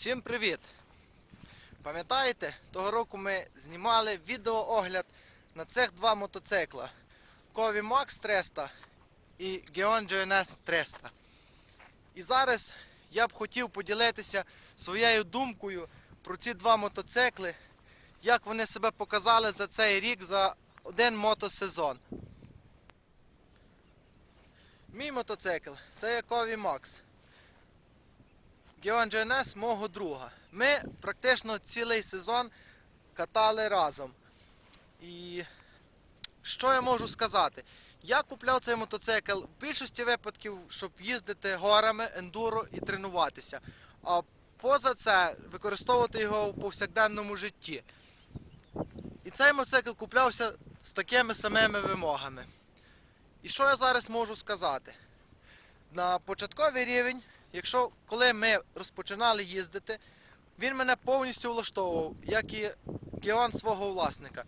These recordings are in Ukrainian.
Всім привіт! Пам'ятаєте, того року ми знімали відеоогляд на цих два мотоцикла Кові Макс 300 і Geon GNS 300. І зараз я б хотів поділитися своєю думкою про ці два мотоцикли, як вони себе показали за цей рік за один мотосезон. Мій мотоцикл це є Кові Макс. Геон GNS мого друга. Ми практично цілий сезон катали разом. І що я можу сказати? Я купляв цей мотоцикл в більшості випадків, щоб їздити горами, ендуро і тренуватися. А поза це використовувати його у повсякденному житті. І цей мотоцикл куплявся з такими самими вимогами. І що я зараз можу сказати? На початковий рівень, якщо коли ми розпочинали їздити, він мене повністю влаштовував, як і Геон свого власника.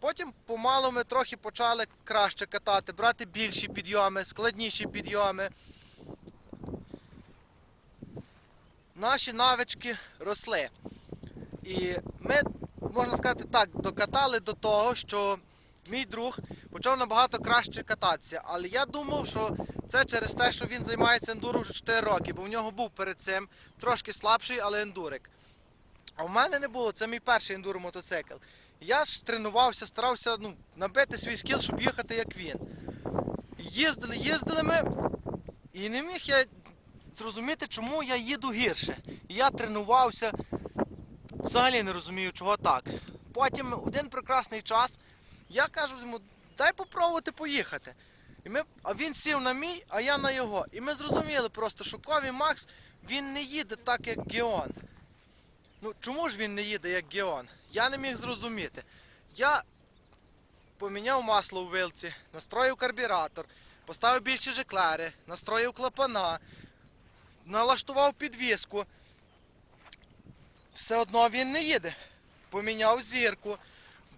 Потім помалу ми трохи почали краще катати, брати більші підйоми, складніші підйоми. Наші навички росли. І ми, можна сказати так, докатали до того, що мій друг почав набагато краще кататися. Але я думав, що це через те, що він займається ендуро вже 4 роки, бо в нього був перед цим трошки слабший, але ендурик. А в мене не було, це мій перший ендуро мотоцикл. Я ж тренувався, старався ну, набити свій скіл, щоб їхати як він. Їздили, їздили ми, і не міг я зрозуміти, чому я їду гірше. Я тренувався, взагалі не розумію, чого так. Потім один прекрасний час я кажу йому, дай попробувати поїхати. І ми, а він сів на мій, а я на його. І ми зрозуміли просто, що Кові Макс він не їде так, як Геон. Ну чому ж він не їде як Геон? Я не міг зрозуміти. Я поміняв масло у вилці, настроїв карбюратор, поставив більші жеклери, настроїв клапана, налаштував підвіску. Все одно він не їде. Поміняв зірку,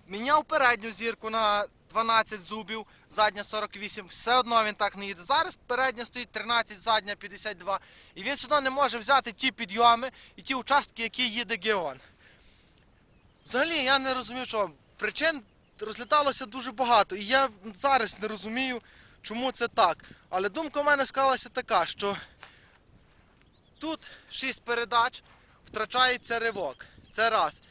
міняв передню зірку на 12 зубів, задня 48, все одно він так не їде. Зараз передня стоїть 13, задня 52. І він сюди не може взяти ті підйоми і ті участки, які їде Геон. Взагалі я не розумію, що причин розліталося дуже багато. І я зараз не розумію, чому це так. Але думка в мене склалася така, що тут 6 передач, втрачається ривок. Це раз.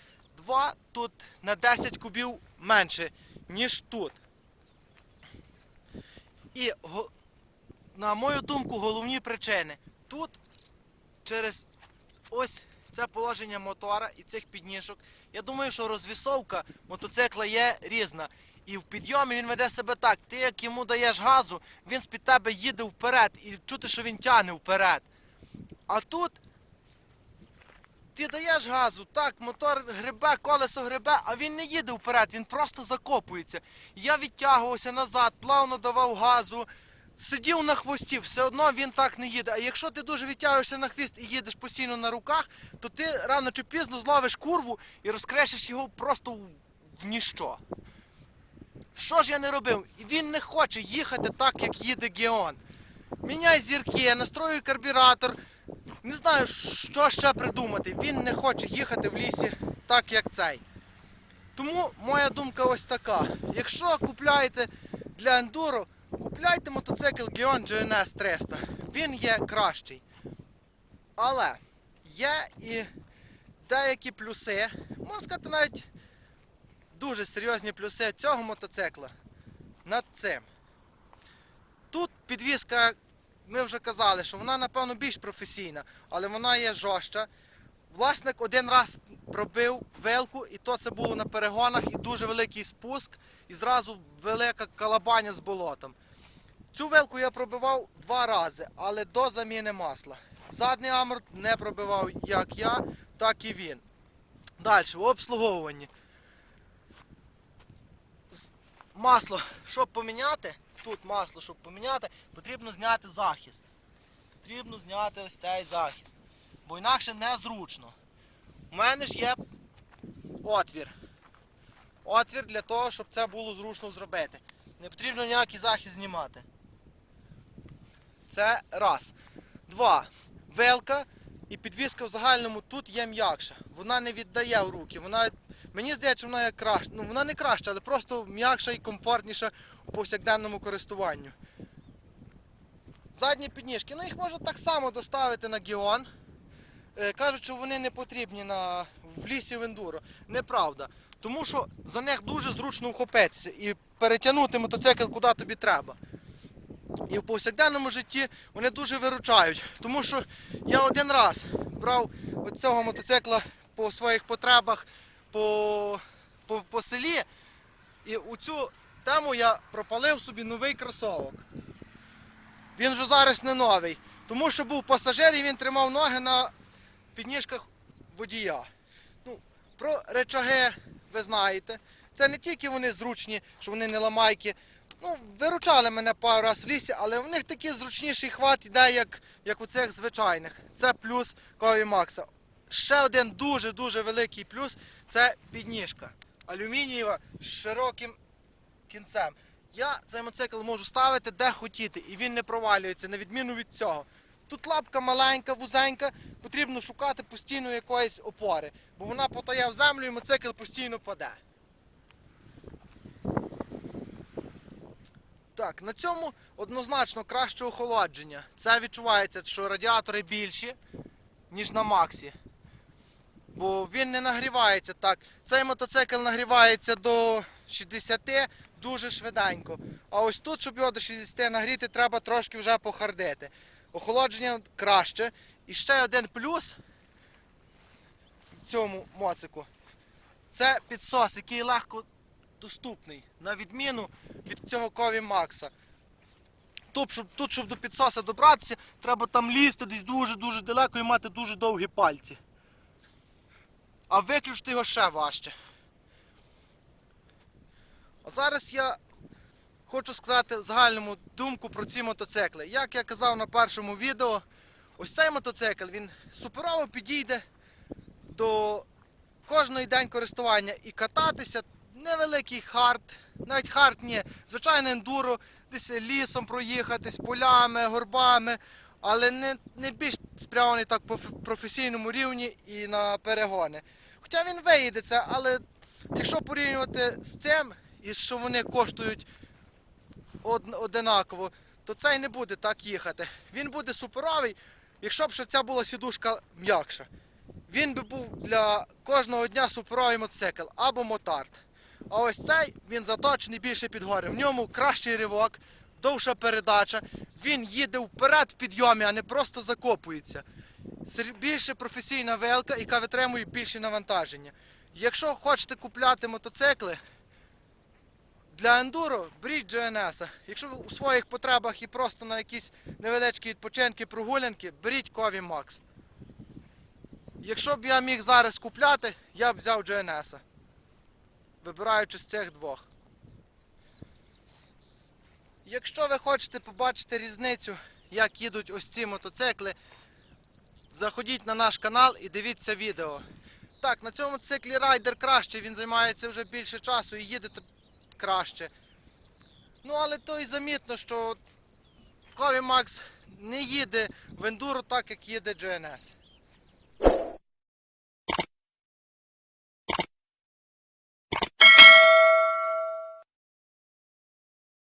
Два, тут на 10 кубів менше, ніж тут. І, на мою думку, головні причини. Тут через ось це положення мотора і цих підніжок. Я думаю, що розвісовка мотоцикла є різна. І в підйомі він веде себе так. Ти як йому даєш газу, він з-під тебе їде вперед і чути, що він тягне вперед. А тут ти даєш газу, так, мотор гребе, колесо гребе, а він не їде вперед, він просто закопується. Я відтягувався назад, плавно давав газу, сидів на хвості, все одно він так не їде. А якщо ти дуже відтягуєшся на хвіст і їдеш постійно на руках, то ти рано чи пізно зловиш курву і розкрешиш його просто в ніщо. Що ж я не робив? Він не хоче їхати так, як їде Геон. Міняй зірки, настрою карбюратор. Не знаю, що ще придумати. Він не хоче їхати в лісі так, як цей. Тому моя думка ось така. Якщо купляєте для ендуро, купляйте мотоцикл Geon GNS 300. Він є кращий. Але є і деякі плюси, можна сказати, навіть дуже серйозні плюси цього мотоцикла над цим. Тут підвізка, ми вже казали, що вона, напевно, більш професійна, але вона є жорстча. Власник один раз пробив вилку, і то це було на перегонах, і дуже великий спуск, і зразу велика калабаня з болотом. Цю вилку я пробивав два рази, але до заміни масла. Задній аморт не пробивав як я, так і він. Далі, в обслуговуванні. Масло, щоб поміняти, тут масло, щоб поміняти, потрібно зняти захист. Потрібно зняти ось цей захист. Бо інакше незручно. У мене ж є отвір. Отвір для того, щоб це було зручно зробити. Не потрібно ніякий захист знімати. Це раз. Два. Вилка і підвіска в загальному тут є м'якша. Вона не віддає в руки. Вона, мені здається, вона є краща. Ну, вона не краща, але просто м'якша і комфортніша у повсякденному користуванню. Задні підніжки, ну їх можна так само доставити на Гіон. Е, Кажуть, що вони не потрібні на, в лісі в ендуро. Неправда. Тому що за них дуже зручно вхопитися і перетягнути мотоцикл куди тобі треба. І в повсякденному житті вони дуже виручають. Тому що я один раз брав цього мотоцикла по своїх потребах по, по, по селі, і у цю тему я пропалив собі новий кросовок. Він вже зараз не новий. Тому що був пасажир і він тримав ноги на підніжках водія. Ну, про речаги ви знаєте. Це не тільки вони зручні, що вони не ламайки. Ну, виручали мене пару разів в лісі, але в них такий зручніший хват іде, як, як у цих звичайних. Це плюс Кові Макса. Ще один дуже-дуже великий плюс це підніжка. Алюмінієва з широким кінцем. Я цей мотоцикл можу ставити де хотіти, і він не провалюється, на відміну від цього. Тут лапка маленька, вузенька, потрібно шукати постійно якоїсь опори, бо вона потає в землю і мотоцикл постійно паде. Так, на цьому однозначно краще охолодження. Це відчувається, що радіатори більші, ніж на Максі. Бо він не нагрівається так. Цей мотоцикл нагрівається до 60 дуже швиденько. А ось тут, щоб його до 60 нагріти, треба трошки вже похардити. Охолодження краще. І ще один плюс в цьому моцику. Це підсос, який легко доступний, на відміну від цього Кові Макса. Тут щоб, тут, щоб до підсоса добратися, треба там лізти десь дуже-дуже далеко і мати дуже довгі пальці. А виключити його ще важче. А зараз я хочу сказати в загальному думку про ці мотоцикли. Як я казав на першому відео, ось цей мотоцикл він суперово підійде до кожної день користування і кататися. Невеликий хард, навіть хард ні, звичайне ендуро, десь лісом проїхатись, полями, горбами, але не, не більш спрямований так по професійному рівні і на перегони. Хоча він виїде це, але якщо порівнювати з цим, і що вони коштують од- одинаково, то цей не буде так їхати. Він буде суперовий, якщо б ця була сідушка м'якша. Він би був для кожного дня суперовий мотоцикл або мотард. А ось цей він заточений більше під гори. В ньому кращий ривок, довша передача. Він їде вперед в підйомі, а не просто закопується. Більше професійна велка, яка витримує більше навантаження. Якщо хочете купляти мотоцикли для ендуро, беріть GNS. Якщо ви у своїх потребах і просто на якісь невеличкі відпочинки, прогулянки, беріть Кові Max. Якщо б я міг зараз купляти, я б взяв GNS. Вибираючи з цих двох. Якщо ви хочете побачити різницю, як їдуть ось ці мотоцикли, заходіть на наш канал і дивіться відео. Так, на цьому циклі райдер краще, він займається вже більше часу і їде краще. Ну, але то і замітно, що Кові не їде в ендуро так, як їде GNS.